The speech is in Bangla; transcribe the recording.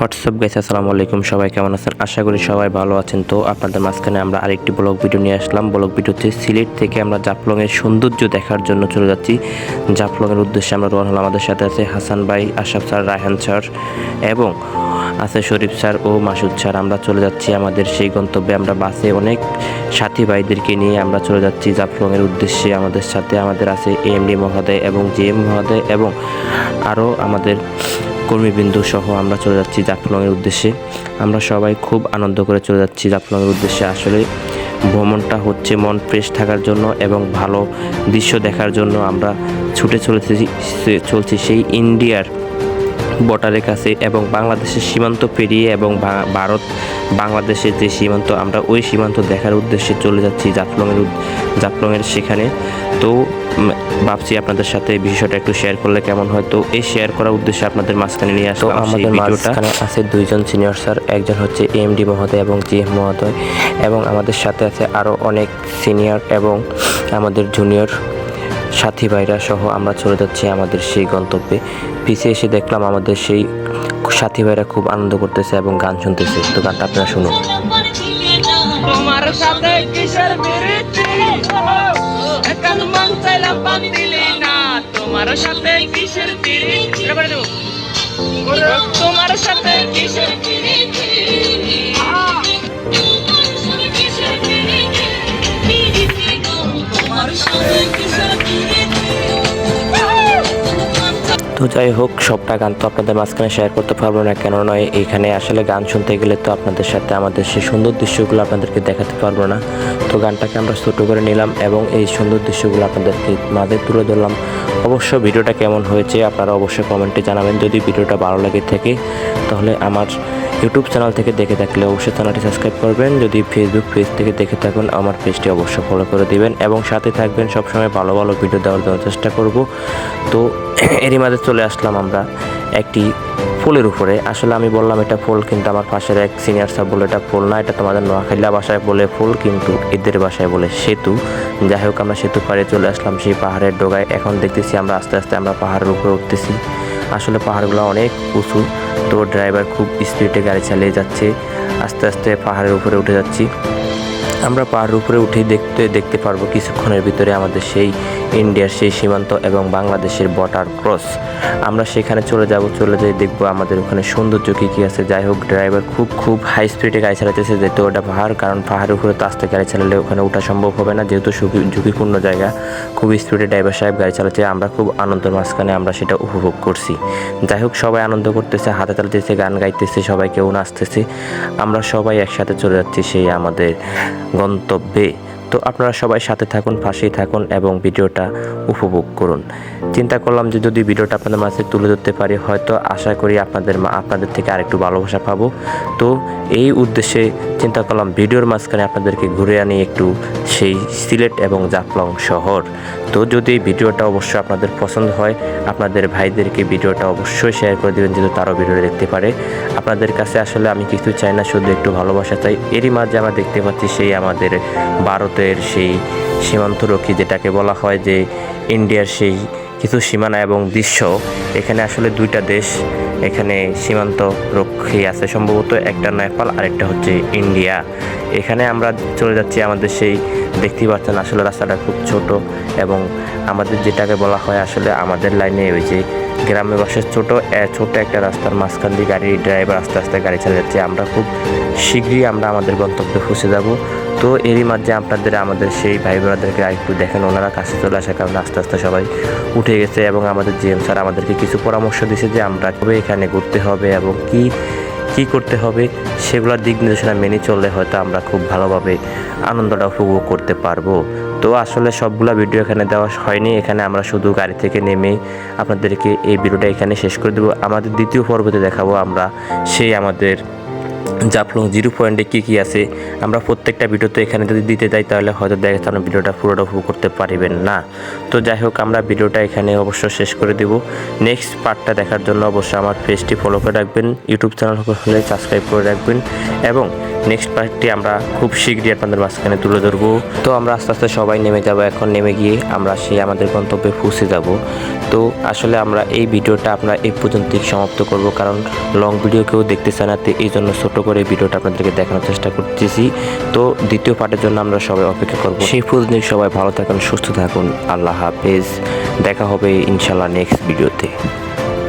হোয়াটসঅ্যাপ গাইস আসসালামু আলাইকুম। সবাই কেমন আছেন? আশা করি সবাই ভালো আছেন। তো আপনাদের মাঝখানে আমরা আরেকটি ব্লগ ভিডিও নিয়ে আসলাম। ব্লগ ভিডিওতে সিলেট থেকে আমরা জাফলংয়ের সৌন্দর্য দেখার জন্য চলে যাচ্ছি। জাফলংয়ের উদ্দেশ্যে আমরা রওনা হলাম। আমাদের সাথে আছে হাসান ভাই, আশাফ স্যার, রায়হান স্যার এবং আছে শরীফ স্যার ও মাসুদ স্যার। আমরা চলে যাচ্ছি আমাদের সেই গন্তব্যে। আমরা বাসে অনেক সাথী ভাইদেরকে নিয়ে আমরা চলে যাচ্ছি জাফলংয়ের উদ্দেশ্যে। আমাদের সাথে আমাদের আছে এমডি মহোদয় এবং জিএম মহোদয় এবং আরও আমাদের কর্মীবৃন্দু সহ আমরা চলে যাচ্ছি জাফলংয়ের উদ্দেশ্যে। আমরা সবাই খুব আনন্দ করে চলে যাচ্ছি জাফলংয়ের উদ্দেশ্যে। আসলে ভ্রমণটা হচ্ছে মন ফ্রেশ থাকার জন্য এবং ভালো দৃশ্য দেখার জন্য আমরা ছুটে চলেছি চলছি সেই ইন্ডিয়ার বর্ডারের কাছে এবং বাংলাদেশের সীমান্ত পেরিয়ে এবং ভারত বাংলাদেশের যে সীমান্ত আমরা ওই সীমান্ত দেখার উদ্দেশ্যে চলে যাচ্ছি জাফলংয়ের জাফলংয়ের সেখানে। তো ভাবছি আপনাদের সাথে বিষয়টা একটু শেয়ার করলে কেমন হয়? তো এই শেয়ার করার উদ্দেশ্যে আপনাদের মাঝখানে নিয়ে আসলাম আমাদের মাঝখানে আছে দুইজন সিনিয়র স্যার একজন হচ্ছে এমডি মহোদয় এবং জিএম মহোদয় এবং আমাদের সাথে আছে আরও অনেক সিনিয়র এবং আমাদের জুনিয়র সাথী ভাইরা সহ আমরা চলে যাচ্ছি আমাদের সেই গন্তব্যে। পিছিয়ে এসে দেখলাম আমাদের সেই সাথী ভাইরা খুব আনন্দ করতেছে এবং গান শুনতেছে। তো গানটা আপনারা শুনুন। তোমার সাথে কিসের তোমার সাথে কিসের তোমার সাথে কিসের তো যাই হোক, সবটা গান তো আপনাদের মাঝখানে শেয়ার করতে পারব না কেন নয়, এখানে আসলে গান শুনতে গেলে তো আপনাদের সাথে আমাদের সেই সুন্দর দৃশ্যগুলো আপনাদেরকে দেখাতে পারব না। তো গানটাকে আমরা ছোটো করে নিলাম এবং এই সুন্দর দৃশ্যগুলো আপনাদেরকে মাঝে তুলে ধরলাম। অবশ্য ভিডিওটা কেমন হয়েছে আপনারা অবশ্যই কমেন্টে জানাবেন। যদি ভিডিওটা ভালো লাগে থাকে, তাহলে আমার ইউটিউব চ্যানেল থেকে দেখে থাকলে অবশ্যই চ্যানেলটি সাবস্ক্রাইব করবেন। যদি ফেসবুক পেজ থেকে দেখে থাকুন, আমার পেজটি অবশ্যই ফলো করে দিবেন এবং সাথে থাকবেন। সবসময় ভালো ভালো ভিডিও দেওয়ার জন্য চেষ্টা করব। তো, এরই মাঝে চলে আসলাম আমরা। একটি ফুলের উপরে। আসলে আমি বললাম, এটা ফুল কিন্তু আমার পাশের এক সিনিয়র স্যার বলে এটা ফুল না, এটা তোমাদের নোয়াখাইলা বাসায় বলে ফুল, কিন্তু এদের বাসায় বলে সেতু। যাই হোক, আমরা সেতু পাড়ে চলে আসলাম সেই পাহাড়ের ডোগায়। এখন দেখতেছি আমরা আস্তে আস্তে আমরা পাহাড়ের উপরে উঠতেছি। আসলে পাহাড়গুলো অনেক উঁচু, তো ড্রাইভার খুব স্পিডে গাড়ি চালিয়ে যাচ্ছে। আস্তে আস্তে পাহাড়ের উপরে উঠে যাচ্ছি। আমরা পাহাড়ের উপরে উঠেই দেখতে দেখতে পারব কিছুক্ষণের ভিতরে আমাদের সেই ইন্ডিয়ার সেই সীমান্ত এবং বাংলাদেশের বর্ডার ক্রস আমরা সেখানে চলে যাব, চলে যেয়ে দেখব আমাদের ওখানে সৌন্দর্য কী কী আছে। যাই হোক ড্রাইভার খুব খুব হাই স্পিডে গাড়ি চালাতেছে যেহেতু ওটা পাহাড়, কারণ পাহাড়ের উপরে তো আস্তে গাড়ি চালালে ওখানে ওঠা সম্ভব হবে না। যেহেতু ঝুঁকি ঝুঁকিপূর্ণ জায়গা, খুব স্পিডে ড্রাইভার সাহেব গাড়ি চালাচ্ছে, আমরা খুব আনন্দের মাঝখানে আমরা সেটা উপভোগ করছি। যাই হোক, সবাই আনন্দ করতেছে, হাতে চালাতেছে গান গাইতেছে, সবাই কেউ নাচতেছে। আমরা সবাই একসাথে চলে যাচ্ছি সেই আমাদের গন্তব্যে তো আপনারা সবাই সাথে থাকুন, পাশেই থাকুন এবং ভিডিওটা উপভোগ করুন। চিন্তা করলাম যে যদি ভিডিওটা আপনাদের মাঝে তুলে ধরতে পারি, হয়তো আশা করি আপনাদের আপনাদের থেকে আরেকটু ভালোবাসা পাবো। তো এই উদ্দেশ্যে চিন্তা করলাম ভিডিওর মাঝখানে আপনাদেরকে ঘুরে আনি একটু সেই সিলেট এবং জাফলং শহর। তো যদি এই ভিডিওটা অবশ্যই আপনাদের পছন্দ হয়, আপনাদের ভাইদেরকে ভিডিওটা অবশ্যই শেয়ার করে দেবেন, যেহেতু তারাও ভিডিওটা দেখতে পারে। আপনাদের কাছে আসলে আমি কিছু চাই না, শুধু একটু ভালোবাসা চাই। এরই মাঝে আমরা দেখতে পাচ্ছি সেই আমাদের ভারতের সেই সীমান্তরক্ষী যেটাকে বলা হয় যে ইন্ডিয়ার সেই কিছু সীমানা এবং দৃশ্য, এখানে আসলে দুইটা দেশ এখানে সীমান্ত রক্ষী আছে। সম্ভবত একটা নেপাল, আরেকটা হচ্ছে ইন্ডিয়া। এখানে আমরা চলে যাচ্ছি, আমাদের সেই দেখতেই পাচ্ছেন আসলে রাস্তাটা খুব ছোট এবং আমাদের যেটাকে বলা হয় আসলে আমাদের লাইনে ওই যে গ্রামে বাসের ছোট ছোট একটা রাস্তার মাঝখান দিয়ে গাড়ি ড্রাইভার আস্তে আস্তে গাড়ি চালিয়ে যাচ্ছে। আমরা খুব শীঘ্রই আমরা আমাদের গন্তব্যে পৌঁছে যাব। তো এরই মাঝে আপনাদের, আমাদের সেই ভাই বোনাদেরকে একটু দেখেন, ওনারা কাছে চলে আসার কারণে আস্তে আস্তে সবাই উঠে গেছে এবং আমাদের জিএম স্যার আমাদেরকে কিছু পরামর্শ দিয়েছে যে আমরা কবে এখানে ঘুরতে হবে এবং কি কি করতে হবে, সেগুলোর দিক নির্দেশনা মেনে চললে হয়তো আমরা খুব ভালোভাবে আনন্দটা উপভোগ করতে পারব। তো আসলে সবগুলা ভিডিও এখানে দেওয়া হয়নি, এখানে আমরা শুধু গাড়ি থেকে নেমে আপনাদেরকে এই ভিডিওটা এখানে শেষ করে দেবো। আমাদের দ্বিতীয় পর্বতে দেখাবো আমরা সেই আমাদের জাফলং জিরো পয়েন্টে কী কী আছে? আমরা প্রত্যেকটা ভিডিওতে এখানে যদি দিতে যাই, তাহলে হয়তো দেখা আপনার ভিডিওটা পুরোটা উপভোগ করতে পারবেন না। তো যাই হোক, আমরা ভিডিওটা এখানে অবশ্য শেষ করে দেব। নেক্সট পার্টটা দেখার জন্য অবশ্যই আমার পেজটি ফলো করে রাখবেন। ইউটিউব চ্যানেল হলে সাবস্ক্রাইব করে রাখবেন। এবং নেক্সট পার্টটি আমরা খুব শীঘ্রই আপনাদের মাঝখানে তুলে ধরবো। তো আমরা আস্তে আস্তে সবাই নেমে যাব, এখন নেমে গিয়ে আমরা সেই আমাদের গন্তব্যে পৌঁছে যাব। তো আসলে আমরা এই ভিডিওটা আমরা এই পর্যন্তই সমাপ্ত করব, কারণ লং ভিডিও কেউ দেখতে চায় না, তো এই জন্য ছোট করে ভিডিওটা আপনাদেরকে দেখানোর চেষ্টা করতেছি। তো দ্বিতীয় পার্টের জন্য আমরা সবাই অপেক্ষা করব। সেই পর্যন্ত সবাই ভালো থাকুন, সুস্থ থাকুন, আল্লাহ হাফেজ। দেখা হবে ইনশাল্লাহ নেক্সট ভিডিওতে